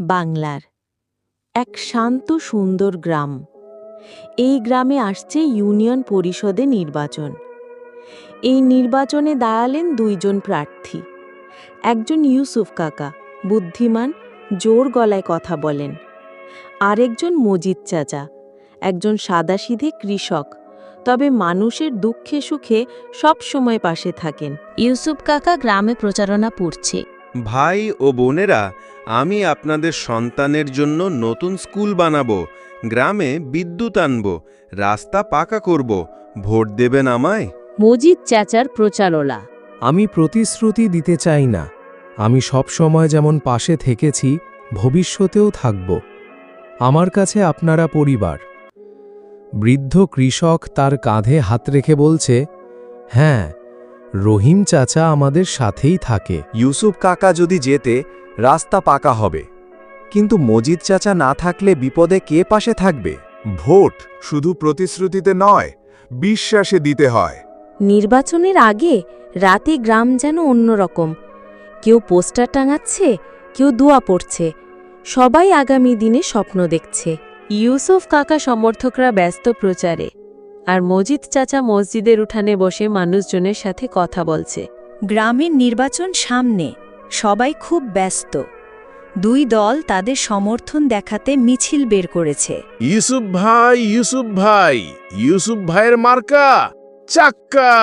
বাংলার এক শান্ত, সুন্দর গ্রাম। এই গ্রামে আসছে ইউনিয়ন পরিষদে নির্বাচন। এই নির্বাচনে দাঁড়ালেন দুইজন প্রার্থী। একজন ইউসুফ কাকা, বুদ্ধিমান, জোর গলায় কথা বলেন। আরেকজন মজিদ চাচা, একজন সাদাসিধে কৃষক, তবে মানুষের দুঃখে সুখে সব সময় পাশে থাকেন। ইউসুফ কাকা গ্রামে প্রচারণা পড়ছে। ভাই ও বোনেরা আমি আপনাদের সন্তানের জন্য নতুন স্কুল বানাবো গ্রামে বিদ্যুৎ আনব রাস্তা পাকা করব ভোট দেবেন আমায়? মজিদ চাচার প্রচারলা আমি প্রতিশ্রুতি দিতে চাই না। আমি সবসময় যেমন পাশে থেকেছি ভবিষ্যতেও থাকব। আমার কাছে আপনারা পরিবার। বৃদ্ধ কৃষক তার কাঁধে হাত রেখে বলছে হ্যাঁ রহিম চাচা আমাদের সাথেই থাকে। ইউসুফ কাকা যদি যেতে রাস্তা পাকা হবে। কিন্তু মজিদ চাচা না থাকলে বিপদে কে পাশে থাকবে? ভোট শুধু প্রতিশ্রুতিতে নয় বিশ্বাসে দিতে হয়। নির্বাচনের আগে রাতে গ্রাম যেন অন্যরকম। কেউ পোস্টার টাঙাচ্ছে কেউ দোয়া পড়ছে। সবাই আগামী দিনে স্বপ্ন দেখছে। ইউসুফ কাকা সমর্থকরা ব্যস্ত প্রচারে। আর মজিদ চাচা মসজিদের উঠানে বসে মানুষজনের সাথে কথা বলছে। গ্রামের নির্বাচন সামনে সবাই খুব ব্যস্ত। দুই দল তাদের সমর্থন দেখাতে মিছিল বের করেছে। ইউসুফ ভাই ইউসুফ ভাই ইউসুফ ভাইয়ের মার্কা চাক্কা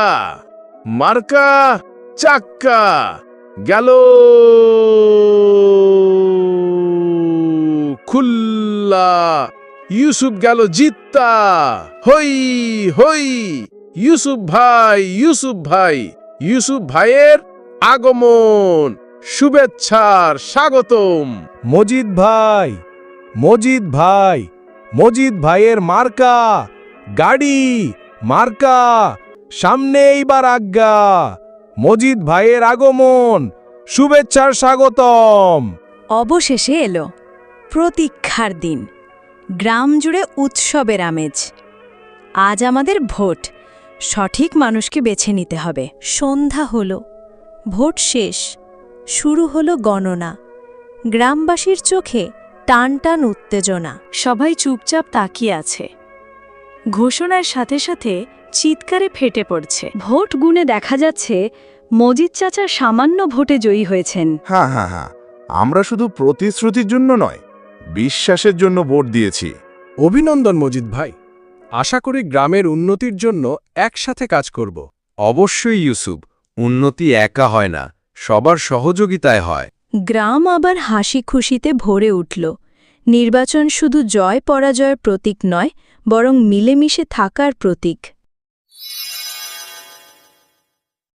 মার্কা চাক্কা গেল। খুল্লা। ইউসুফ গেল জিত্তা। হই হই ইউসুফ ভাই ইউসুফ ভাই ইউসুফ ভাইয়ের আগমন শুভেচ্ছার স্বাগতম। মজিদ ভাই মজিদ ভাই মজিদ ভাইয়ের মার্কা গাড়ি মার্কা সামনে এইবার আজ্ঞা। মজিদ ভাইয়ের আগমন শুভেচ্ছার স্বাগতম। অবশেষে এলো প্রতীক্ষার দিন। গ্রাম জুড়ে উৎসবের আমেজ। আজ আমাদের ভোট। সঠিক মানুষকে বেছে নিতে হবে। সন্ধ্যা হলো। ভোট শেষ। শুরু হলো গণনা। গ্রামবাসীর চোখে টান টান উত্তেজনা। সবাই চুপচাপ তাকিয়ে আছে। ঘোষণার সাথে সাথে চিৎকারে ফেটে পড়ছে। ভোট গুণে দেখা যাচ্ছে মজিদ চাচা সামান্য ভোটে জয়ী হয়েছেন। হ্যাঁ হ্যাঁ হ্যাঁ। আমরা শুধু প্রতিশ্রুতির জন্য নয় বিশ্বাসের জন্য ভোট দিয়েছি। অভিনন্দন মজিদ ভাই। আশা করি গ্রামের উন্নতির জন্য একসাথে কাজ করব। অবশ্যই ইউসুফ উন্নতি একা হয় না সবার সহযোগিতায় হয়। গ্রাম আবার হাসি খুশিতে ভরে উঠল। নির্বাচন শুধু জয় পরাজয়ের প্রতীক নয় বরং মিলেমিশে থাকার প্রতীক।